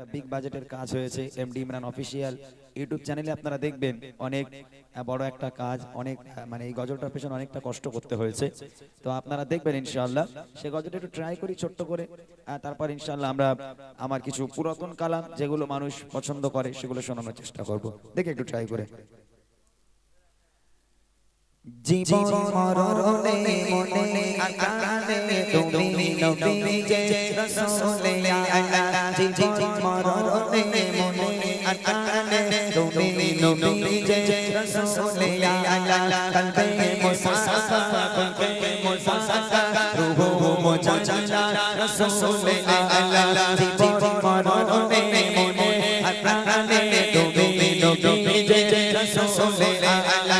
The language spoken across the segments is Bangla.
একটা বিগ বাজেটের কাজ হয়েছে এমডি ইমরান অফিসিয়াল ইউটিউব চ্যানেলে আপনারা দেখবেন অনেক বড় একটা কাজ, অনেক মানে এই গজলটার পেছনে অনেকটা কষ্ট করতে হয়েছে। তো আপনারা দেখবেন ইনশাআল্লাহ, সে গজলটা একটু ট্রাই করি ছোট্ট করে তারপর ইনশাআল্লাহ আমরা আমার কিছু পুরাতন কালাম যেগুলো মানুষ পছন্দ করে, সেগুলো শোনানোর চেষ্টা করব। দেখে একটু ট্রাই করে। জীবন মরণে মনে আকানে তুমি নবী যে রসুলে আলা জীবন মরণে মনে আকানে তুমি নবী যে রসুলে আলা কলবে মুসাফা কলবে মুসাফা রূহ মুজাজ্জা রসুলে আলা জীবন মরণে মনে আকানে তুমি নবী যে রসুলে আলা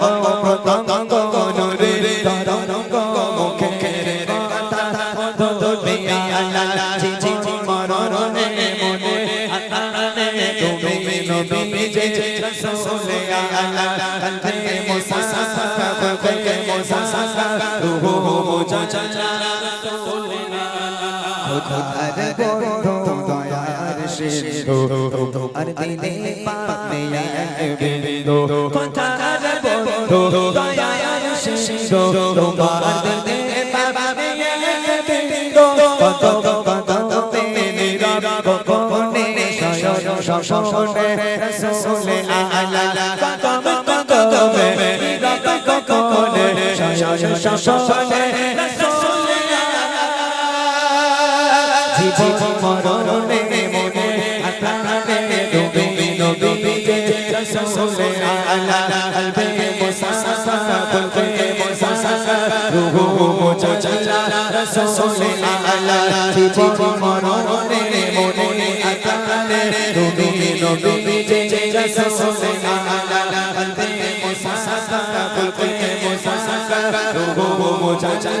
খোদার বন্ধু দয়ার সিন্ধু। দিলে পাবে এক বিন্দু খোদার বন্ধু দয়ার সিন্ধু। তোমার পাবে এক বিন্দু কত কত নীরব গোপনে শয়ন শশনে রসুলে আলা। কত কত নীরব গোপনে শয়ন শশনে রসুলে জীবন মরণে মনে আতানে তুমি নবী যে রসুলে আলা কলবে মুসাফা কলবে মুসাফা রূহ মুজাজ্জা রসুলে আলা জীবন মরণে মনে আতানে তুমি নবী যে রসুলে আলা কলবে মুসাফা কলবে মুসাফা রূহ মুজাজ্জা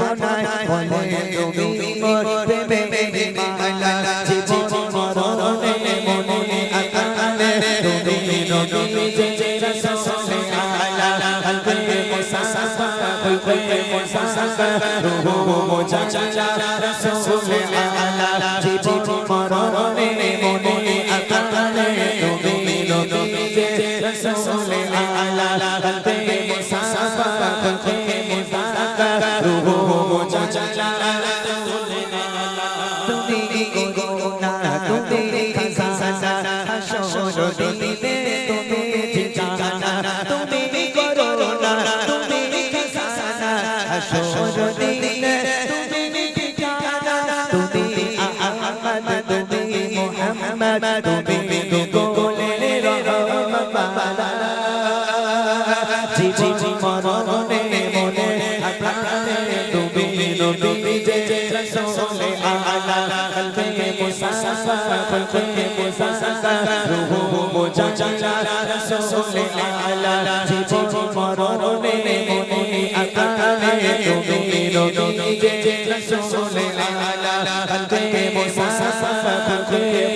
রূহ মুজাজ্জা রসুলে আলা জীবন মরণে মনে আকালে তুমি নবী যে রসুলে আলা কলবে মুসাফা কলবে মুসাফা রূহ মুজাজ্জা রসুলে মুহাম্মদ তুমি গোলে রহমত জীবন মরণে মনে আপ্রাণে তুমি নবী যে রসুলে আলা কলবে মুসাফা কলবে মুসাফা রূহ মুজাজ্জা রসুলে আলা জীবন মরণে মনে আকালে তুমি নবী যে রসুলে আলা কলবে মুসাফা কলবে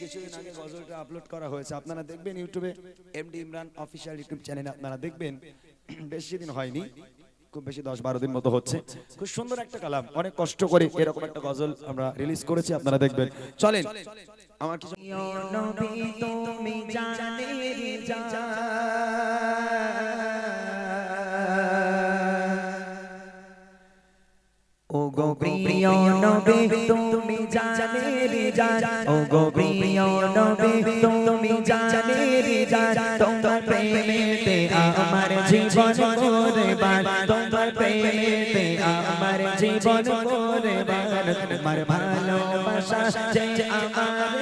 কিছুদিন আগে আপলোড করা হয়েছে। আপনারা দেখবেন ইউটিউবে এমডি ইমরান অফিসিয়াল ইউটিউব চ্যানেলে আপনারা দেখবেন। বেশি দিন হয়নি। খুব বেশি দশ বারো দিন মতো হচ্ছে। খুব সুন্দর একটা কালাম। অনেক কষ্ট করে এরকম একটা গজল আমরা রিলিজ করেছি, আপনারা দেখবেন। চলেন। আমার কিছু ও গো প্রিয় নবী তুমি জানের জান ও গো প্রিয় নবী তুমি জানের জান তোমার আমার জীবন জীবন কোরবান তোমার ভালোবাসা যে আমার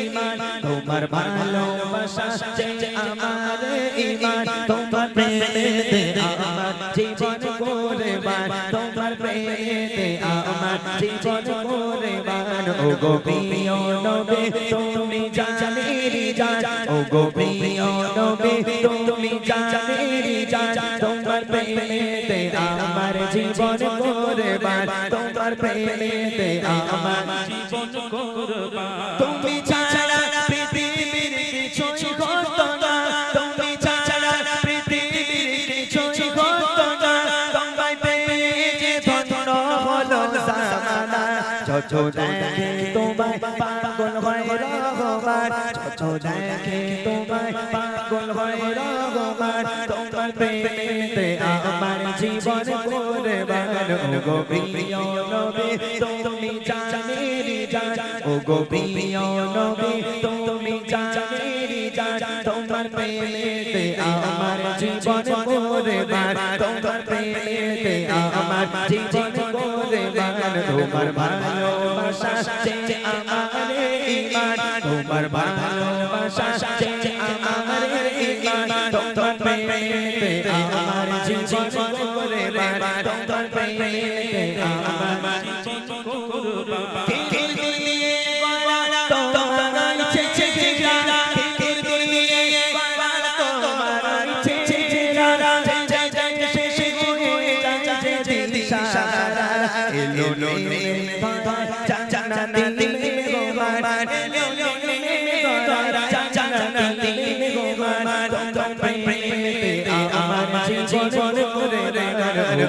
ঈমান তোমার ভালোবাসা যে আমার ঈমান তোমার প্রেমেতে আমার জীবন কোরবান তোমার প্রেমেতে আমার জীবন কোরবান ও গো প্রিয় নবী, তুমি জানের জান ও গো প্রিয় নবী, তুমি জানের জান তোমার প্রেমেতে আমার জীবন কোরবান, তোমার প্রেমেতে আমার জীবন কোরবান। তুমি ছাড়া পৃথিবীর কিছুই হতো না, তুমি ছাড়া পৃথিবীর কিছুই হতো না। তোমায় পেয়ে যে ধন্য হলো জামানা ছোট প্রেমেতে আমার জীবন কোরবান। ও গো প্রিয় নবী, তুমি জানের জান। ও গো প্রিয় নবী, তুমি জানের জান। তোমার প্রেমেতে আমার জীবন কোরবান। তোমার প্রেমেতে আমার জীবন কোরবান। তোমার ভালোবাসা আমার ঈমান তোমার ভালোবাসা তোমার প্রেমেতে আমার জীবন কোরবান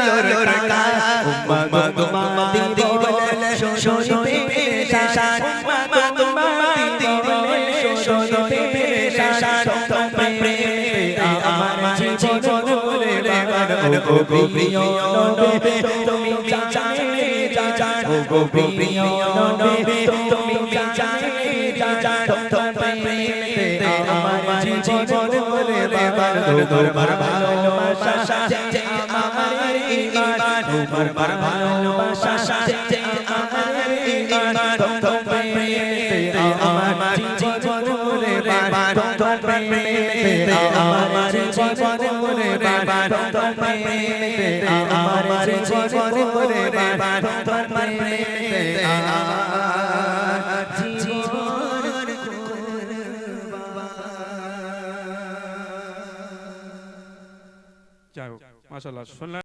আদারে আলোর কা উম্মা তুমা দিদি বলে শান উম্মা তুমা দিদি বলে শান তোমার প্রেমে আমার জীবন করে ও গো প্রিয় নবী তুমি জানে জান ও গো প্রিয় নবী তুমি জানে জান তোমার প্রেমে আমার জীবন করে তোমার ভালোবাসা তোমার ভালোবাসা যে আমার ঈমান তোমার আমার জীবন তোমার জীবন করে তোমার আমার জীবন করে তোমার প্রেমে আমার জীবন যাই হোক মাসাল্লাহ শুনলেন